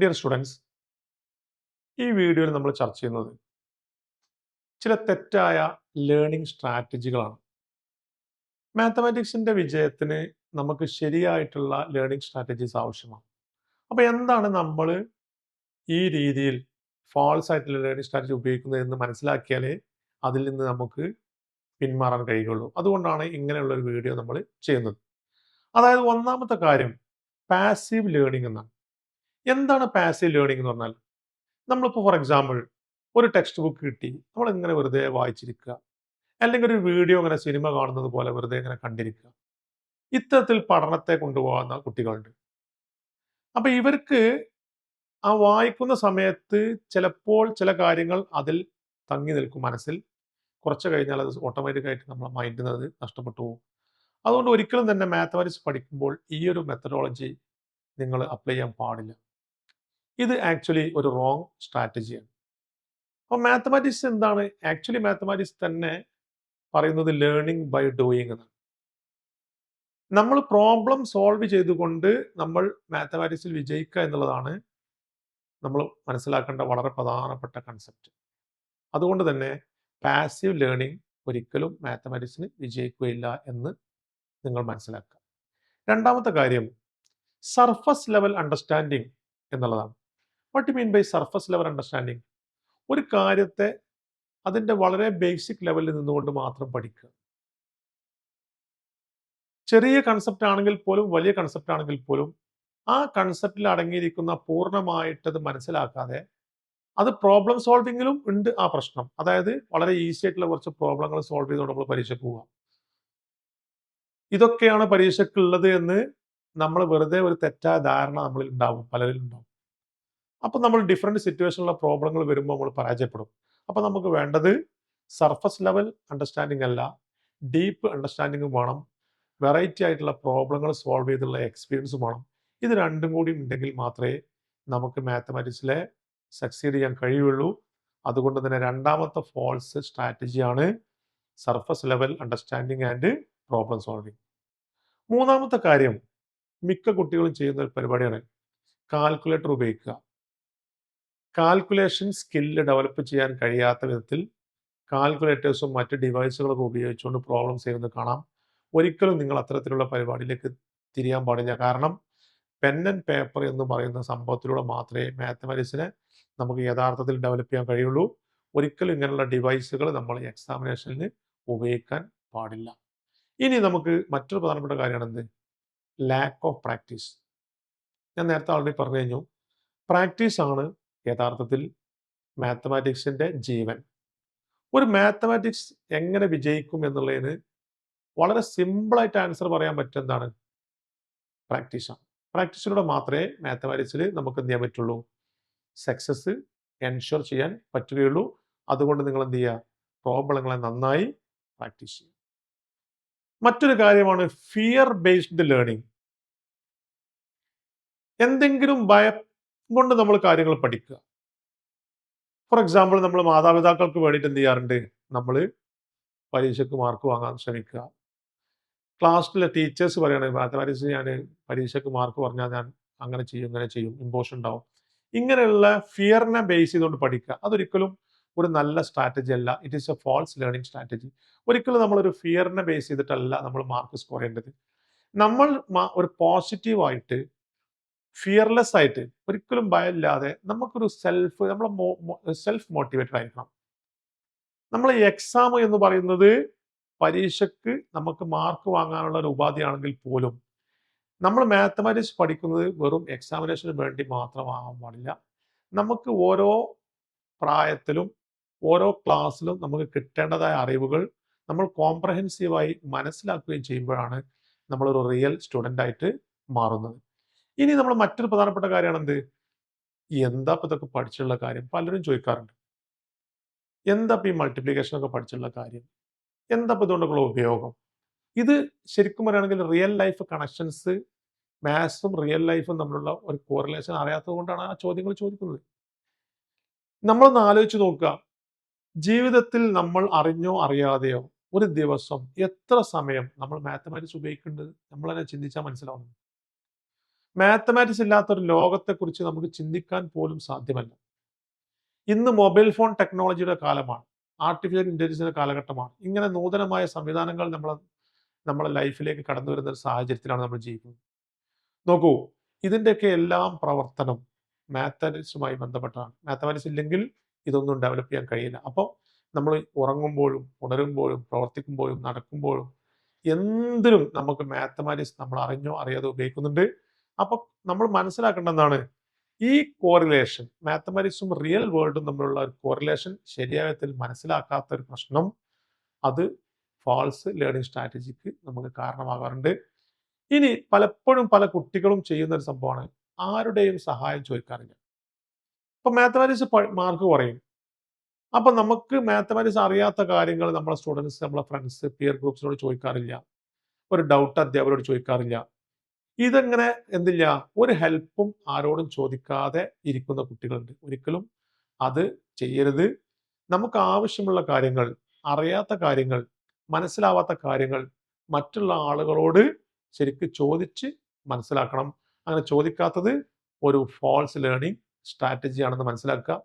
Dear students ഈ വീഡിയോയിൽ നമ്മൾ ചർച്ച ചെയ്യുന്നത് ചില തെറ്റായ ലേണിംഗ് സ്ട്രാറ്റജികളാണ് മാത്തമാറ്റിക്സിന്റെ വിജയത്തിന് നമുക്ക് ശരിയായിട്ടുള്ള ലേണിംഗ് സ്ട്രാറ്റജീസ് ആവശ്യമാണ്. അപ്പോൾ എന്താണ് നമ്മൾ ഈ രീതിയിൽ ഫാൾസ് ആയിട്ടുള്ള ലേണിംഗ് സ്ട്രാറ്റജി ഉപയോഗിക്കുന്നത് എന്ന് മനസ്സിലാക്കിയാലേ അതിൽ നിന്ന് നമുക്ക് പിന്മാറാൻ കഴിയുകയുള്ളൂ. അതുകൊണ്ടാണ് ഇങ്ങനെയുള്ള ഒരു വീഡിയോ നമ്മൾ ചെയ്യുന്നത്. അതായത് ഒന്നാമത്തെ കാര്യം പാസീവ് ലേണിംഗ് എന്നാണ്. എന്താണ് പാസീവ് ലേണിംഗ് എന്ന് പറഞ്ഞാൽ? നമ്മളിപ്പോൾ ഫോർ എക്സാമ്പിൾ ഒരു ടെക്സ്റ്റ് ബുക്ക് കിട്ടി നമ്മൾ ഇങ്ങനെ വെറുതെ വായിച്ചിരിക്കുക. അല്ലെങ്കിൽ ഒരു വീഡിയോ ഇങ്ങനെ സിനിമ കാണുന്നത് പോലെ വെറുതെ ഇങ്ങനെ കണ്ടിരിക്കുക. ഇത്തരത്തിൽ പഠനത്തെ കൊണ്ടുപോകുന്ന കുട്ടികളുണ്ട്. അപ്പം ഇവർക്ക് ആ വായിക്കുന്ന സമയത്ത് ചിലപ്പോൾ ചില കാര്യങ്ങൾ അതിൽ തങ്ങി നിൽക്കും മനസ്സിൽ. കുറച്ച് കഴിഞ്ഞാൽ അത് ഓട്ടോമാറ്റിക്കായിട്ട് നമ്മളെ മൈൻഡിൽ നിന്ന് നഷ്ടപ്പെട്ടു പോകും. അതുകൊണ്ട് ഒരിക്കലും തന്നെ മാത്തമാറ്റിക്സ് പഠിക്കുമ്പോൾ ഈ ഒരു മെത്തഡോളജി നിങ്ങൾ അപ്ലൈ ചെയ്യാൻ പാടില്ല. ഇത് ആക്ച്വലി ഒരു റോങ് സ്ട്രാറ്റജിയാണ്. അപ്പോൾ മാത്തമാറ്റിക്സ് എന്താണ്? ആക്ച്വലി മാത്തമാറ്റിക്സ് തന്നെ പറയുന്നത് ലേണിംഗ് ബൈ ഡൂയിങ് എന്നാണ്. നമ്മൾ പ്രോബ്ലം സോൾവ് ചെയ്തുകൊണ്ട് നമ്മൾ മാത്തമാറ്റിക്സിൽ വിജയിക്കുക എന്നുള്ളതാണ് നമ്മൾ മനസ്സിലാക്കേണ്ട വളരെ പ്രധാനപ്പെട്ട കൺസെപ്റ്റ് അതുകൊണ്ട് തന്നെ പാസീവ് ലേണിംഗ് ഒരിക്കലും മാത്തമാറ്റിക്സിന് വിജയിക്കുകയില്ല എന്ന് നിങ്ങൾ മനസ്സിലാക്കുക. രണ്ടാമത്തെ കാര്യം സർഫസ് ലെവൽ അണ്ടർസ്റ്റാൻഡിങ് എന്നുള്ളതാണ്. What mean by surface level understanding ഒരു കാര്യത്തെ അതിന്റെ വളരെ ബേസിക് ലെവലിൽ നിന്നുകൊണ്ട് മാത്രം പഠിക്കുക. ചെറിയ കൺസെപ്റ്റ് ആണെങ്കിൽ പോലും വലിയ കൺസെപ്റ്റ് ആണെങ്കിൽ പോലും ആ കൺസെപ്റ്റിൽ അടങ്ങിയിരിക്കുന്ന പൂർണമായിട്ടത് മനസ്സിലാക്കാതെ അത് പ്രോബ്ലം സോൾവിങ്ങിലും ഉണ്ട് ആ പ്രശ്നം. അതായത് വളരെ ഈസി ആയിട്ടുള്ള കുറച്ച് പ്രോബ്ലങ്ങൾ സോൾവ് ചെയ്തുകൊണ്ട് നമ്മൾ പരീക്ഷയ്ക്ക് പോവുക ഇതൊക്കെയാണ് പരീക്ഷയ്ക്കുള്ളത് എന്ന് നമ്മൾ വെറുതെ ഒരു തെറ്റായ ധാരണ നമ്മളിൽ ഉണ്ടാവും പലരിലും ഉണ്ടാവും. അപ്പം നമ്മൾ ഡിഫറെന്റ് സിറ്റുവേഷനിലുള്ള പ്രോബ്ലങ്ങൾ വരുമ്പോൾ നമ്മൾ പരാജയപ്പെടും. അപ്പോൾ നമുക്ക് വേണ്ടത് സർഫസ് ലെവൽ അണ്ടർസ്റ്റാൻഡിങ് അല്ല ഡീപ്പ് അണ്ടർസ്റ്റാൻഡിങ്ങും വേണം. വെറൈറ്റി ആയിട്ടുള്ള പ്രോബ്ലങ്ങൾ സോൾവ് ചെയ്തുള്ള എക്സ്പീരിയൻസും വേണം. ഇത് രണ്ടും കൂടി ഉണ്ടെങ്കിൽ മാത്രമേ നമുക്ക് മാത്തമാറ്റിക്സിലെ സക്സീഡ് ചെയ്യാൻ കഴിയുള്ളൂ. അതുകൊണ്ട് തന്നെ രണ്ടാമത്തെ false സ്ട്രാറ്റജിയാണ് surface level understanding and problem solving മൂന്നാമത്തെ കാര്യം മിക്ക കുട്ടികളും ചെയ്യുന്ന ഒരു പരിപാടിയാണ്. കാൽക്കുലേറ്റർ ഉപയോഗിക്കുക. കാൽക്കുലേഷൻ സ്കില്ല് ഡെവലപ്പ് ചെയ്യാൻ കഴിയാത്ത വിധത്തിൽ കാൽക്കുലേറ്റേഴ്സും മറ്റ് ഡിവൈസുകളൊക്കെ ഉപയോഗിച്ചുകൊണ്ട് പ്രോബ്ലംസ് ചെയ്യുന്നത് കാണാം. ഒരിക്കലും നിങ്ങൾ അത്തരത്തിലുള്ള പരിപാടിയിലേക്ക് തിരിയാൻ പാടില്ല. കാരണം പെൻ ആൻഡ് പേപ്പർ എന്ന് പറയുന്ന സംഭവത്തിലൂടെ മാത്രമേ മാത്തമാറ്റിക്സിനെ നമുക്ക് യഥാർത്ഥത്തിൽ ഡെവലപ്പ് ചെയ്യാൻ കഴിയുള്ളൂ. ഒരിക്കലും ഇങ്ങനെയുള്ള ഡിവൈസുകൾ നമ്മൾ എക്സാമിനേഷനിൽ ഉപയോഗിക്കാൻ പാടില്ല. ഇനി നമുക്ക് മറ്റൊരു പ്രധാനപ്പെട്ട കാര്യമാണ് എന്ത്? ലാക്ക് ഓഫ് പ്രാക്ടീസ് ഞാൻ നേരത്തെ ആൾറെഡി പറഞ്ഞു കഴിഞ്ഞു പ്രാക്ടീസ് ആണ് യഥാർത്ഥത്തിൽ മാത്തമാറ്റിക്സിന്റെ ജീവൻ. ഒരു മാത്തമാറ്റിക്സ് എങ്ങനെ വിജയിക്കും എന്നുള്ളതിന് വളരെ സിമ്പിളായിട്ട് ആൻസർ പറയാൻ പറ്റും എന്താണ്? പ്രാക്ടീസാണ് പ്രാക്ടീസിലൂടെ മാത്രമേ മാത്തമാറ്റിക്സിൽ നമുക്ക് എന്ത് ചെയ്യാൻ പറ്റുള്ളൂ? സക്സസ് എൻഷുർ ചെയ്യാൻ പറ്റുകയുള്ളൂ. അതുകൊണ്ട് നിങ്ങൾ എന്ത് ചെയ്യുക? പ്രോബ്ലങ്ങളെ നന്നായി പ്രാക്ടീസ് ചെയ്യുക. മറ്റൊരു കാര്യമാണ് ഫിയർ ബേസ്ഡ് ലേണിംഗ് എന്തെങ്കിലും ഭയം കൊണ്ട് നമ്മൾ കാര്യങ്ങൾ പഠിക്കുക. ഫോർ എക്സാമ്പിൾ നമ്മൾ മാതാപിതാക്കൾക്ക് വേണ്ടിയിട്ട് എന്ത് ചെയ്യാറുണ്ട്? നമ്മൾ പരീക്ഷയ്ക്ക് മാർക്ക് വാങ്ങാൻ ശ്രമിക്കുക. ക്ലാസ്സിലെ ടീച്ചേഴ്സ് പറയണത് മാത്തമാറ്റിക്സ് ഞാൻ പരീക്ഷയ്ക്ക് മാർക്ക് പറഞ്ഞാൽ ഞാൻ അങ്ങനെ ചെയ്യും ഇങ്ങനെ ചെയ്യും ഇമ്പോഷൻ ഉണ്ടാവും. ഇങ്ങനെയുള്ള ഫിയറിനെ ബേസ് ചെയ്തുകൊണ്ട് പഠിക്കുക. അതൊരിക്കലും ഒരു നല്ല സ്ട്രാറ്റജി അല്ല. It is a false learning strategy ഒരിക്കലും നമ്മളൊരു ഫിയറിനെ ബേസ് ചെയ്തിട്ടല്ല നമ്മൾ മാർക്ക് സ്കോർ ചെയ്യേണ്ടത് നമ്മൾ ഒരു പോസിറ്റീവായിട്ട് ഫിയർലെസ് ആയിട്ട് ഒരിക്കലും ഭയമില്ലാതെ നമുക്കൊരു സെൽഫ് നമ്മൾ സെൽഫ് മോട്ടിവേറ്റഡ് ആയിരിക്കണം. നമ്മൾ എക്സാം എന്ന് പറയുന്നത് പരീക്ഷയ്ക്ക് നമുക്ക് മാർക്ക് വാങ്ങാനുള്ള ഒരു ഉപാധിയാണെങ്കിൽ പോലും നമ്മൾ മാത്തമാറ്റിക്സ് പഠിക്കുന്നത് വെറും എക്സാമിനേഷന് വേണ്ടി മാത്രമാകാൻ പാടില്ല. നമുക്ക് ഓരോ പ്രായത്തിലും ഓരോ ക്ലാസ്സിലും നമുക്ക് കിട്ടേണ്ടതായ അറിവുകൾ നമ്മൾ കോംപ്രഹെൻസീവായി മനസ്സിലാക്കുകയും ചെയ്യുമ്പോഴാണ് നമ്മളൊരു റിയൽ സ്റ്റുഡന്റായിട്ട് മാറുന്നത്. ഇനി നമ്മൾ മറ്റൊരു പ്രധാനപ്പെട്ട കാര്യമാണ് എന്ത് എന്താ ഇതൊക്കെ പഠിച്ചുള്ള കാര്യം? പലരും ചോദിക്കാറുണ്ട്. എന്താ ഈ മൾട്ടിപ്ലിക്കേഷൻ ഒക്കെ പഠിച്ചുള്ള കാര്യം? എന്താ ഇപ്പം ഇതുകൊണ്ടുള്ള ഉപയോഗം? ഇത് ശരിക്കും പറയുകയാണെങ്കിൽ റിയൽ ലൈഫ് കണക്ഷൻസ് മാത്സും റിയൽ ലൈഫും തമ്മിലുള്ള ഒരു കോറിലേഷൻ അറിയാത്തത് കൊണ്ടാണ് ആ ചോദ്യങ്ങൾ ചോദിക്കുന്നത്. നമ്മളൊന്ന് ആലോചിച്ച് നോക്കുക. ജീവിതത്തിൽ നമ്മൾ അറിഞ്ഞോ അറിയാതെയോ ഒരു ദിവസം എത്ര സമയം നമ്മൾ മാത്തമാറ്റിക്സ് ഉപയോഗിക്കേണ്ടത് നമ്മൾ ചിന്തിച്ചാൽ മനസ്സിലാവുന്നു മാത്തമാറ്റിക്സ് ഇല്ലാത്ത ഒരു ലോകത്തെക്കുറിച്ച് നമുക്ക് ചിന്തിക്കാൻ പോലും സാധ്യമല്ല. ഇന്ന് മൊബൈൽ ഫോൺ ടെക്നോളജിയുടെ കാലമാണ്. ആർട്ടിഫിഷ്യൽ ഇന്റലിജൻസിന്റെ കാലഘട്ടമാണ്. ഇങ്ങനെ നൂതനമായ സംവിധാനങ്ങൾ നമ്മൾ നമ്മളെ ലൈഫിലേക്ക് കടന്നു വരുന്ന ഒരു സാഹചര്യത്തിലാണ് നമ്മൾ ജീവിക്കുന്നത്. നോക്കൂ, ഇതിന്റെയൊക്കെ എല്ലാം പ്രവർത്തനം മാത്തമാറ്റിക്സുമായി ബന്ധപ്പെട്ടാണ്. മാത്തമാറ്റിക്സ് ഇല്ലെങ്കിൽ ഇതൊന്നും ഡെവലപ്പ് ചെയ്യാൻ കഴിയില്ല. അപ്പോൾ നമ്മൾ ഉറങ്ങുമ്പോഴും, ഉണരുമ്പോഴും, പ്രവർത്തിക്കുമ്പോഴും, നടക്കുമ്പോഴും എന്തിനും നമുക്ക് മാത്തമാറ്റിക്സ് നമ്മൾ അറിഞ്ഞോ അറിയാതെ ഉപയോഗിക്കുന്നുണ്ട്. അപ്പൊ നമ്മൾ മനസ്സിലാക്കേണ്ട എന്താണ്? ഈ കോറിലേഷൻ മാത്തമാറ്റിക്സും റിയൽ വേൾഡും തമ്മിലുള്ള ഒരു കോറിലേഷൻ ശരിയായ മനസ്സിലാക്കാത്ത ഒരു പ്രശ്നം അത് ഫാൾസ് ലേണിംഗ് സ്ട്രാറ്റജിക്ക് നമുക്ക് കാരണമാകാറുണ്ട്. ഇനി പലപ്പോഴും പല കുട്ടികളും ചെയ്യുന്ന ഒരു സംഭവമാണ് ആരുടെയും സഹായം ചോദിക്കാറില്ല. അപ്പൊ മാത്തമാറ്റിക്സ് മാർക്ക് കുറയും. അപ്പൊ നമുക്ക് മാത്തമാറ്റിക്സ് അറിയാത്ത കാര്യങ്ങൾ നമ്മളെ സ്റ്റുഡൻസ് നമ്മളെ ഫ്രണ്ട്സ്, പിയർ ഗ്രൂപ്പ്സിനോട് ചോദിക്കാറില്ല. ഒരു ഡൗട്ട് അധ്യാപകരോട് ചോദിക്കാറില്ല. ഇതങ്ങനെ എന്തില്ല ഒരു ഹെൽപ്പും ആരോടും ചോദിക്കാതെ ഇരിക്കുന്ന കുട്ടികളുണ്ട്. ഒരിക്കലും അത് ചെയ്യരുത്. നമുക്ക് ആവശ്യമുള്ള കാര്യങ്ങൾ, അറിയാത്ത കാര്യങ്ങൾ, മനസ്സിലാവാത്ത കാര്യങ്ങൾ മറ്റുള്ള ആളുകളോട് ശരിക്ക് ചോദിച്ച് മനസ്സിലാക്കണം. അങ്ങനെ ചോദിക്കാത്തത് ഒരു ഫോൾസ് ലേണിംഗ് സ്ട്രാറ്റജി ആണെന്ന് മനസ്സിലാക്കുക.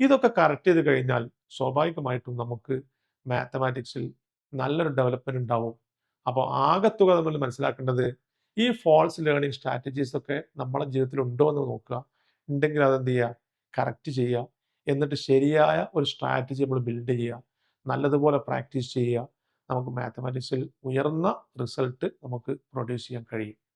ഇതൊക്കെ കറക്റ്റ് ചെയ്ത് കഴിഞ്ഞാൽ സ്വാഭാവികമായിട്ടും നമുക്ക് മാത്തമാറ്റിക്സിൽ നല്ലൊരു ഡെവലപ്മെന്റ് ഉണ്ടാവും. അപ്പൊ ആകത്തുക നമ്മൾ മനസ്സിലാക്കേണ്ടത് ഈ ഫോൾസ് ലേണിംഗ് സ്ട്രാറ്റജീസ് ഒക്കെ നമ്മളെ ജീവിതത്തിൽ ഉണ്ടോ എന്ന് നോക്കുക. ഉണ്ടെങ്കിൽ അതെന്ത് ചെയ്യുക? കറക്റ്റ് ചെയ്യുക. എന്നിട്ട് ശരിയായ ഒരു സ്ട്രാറ്റജി നമ്മൾ ബിൽഡ് ചെയ്യുക. നല്ലതുപോലെ പ്രാക്ടീസ് ചെയ്യുക. നമുക്ക് മാത്തമാറ്റിക്സിൽ ഉയർന്ന റിസൾട്ട് നമുക്ക് പ്രൊഡ്യൂസ് ചെയ്യാൻ കഴിയും.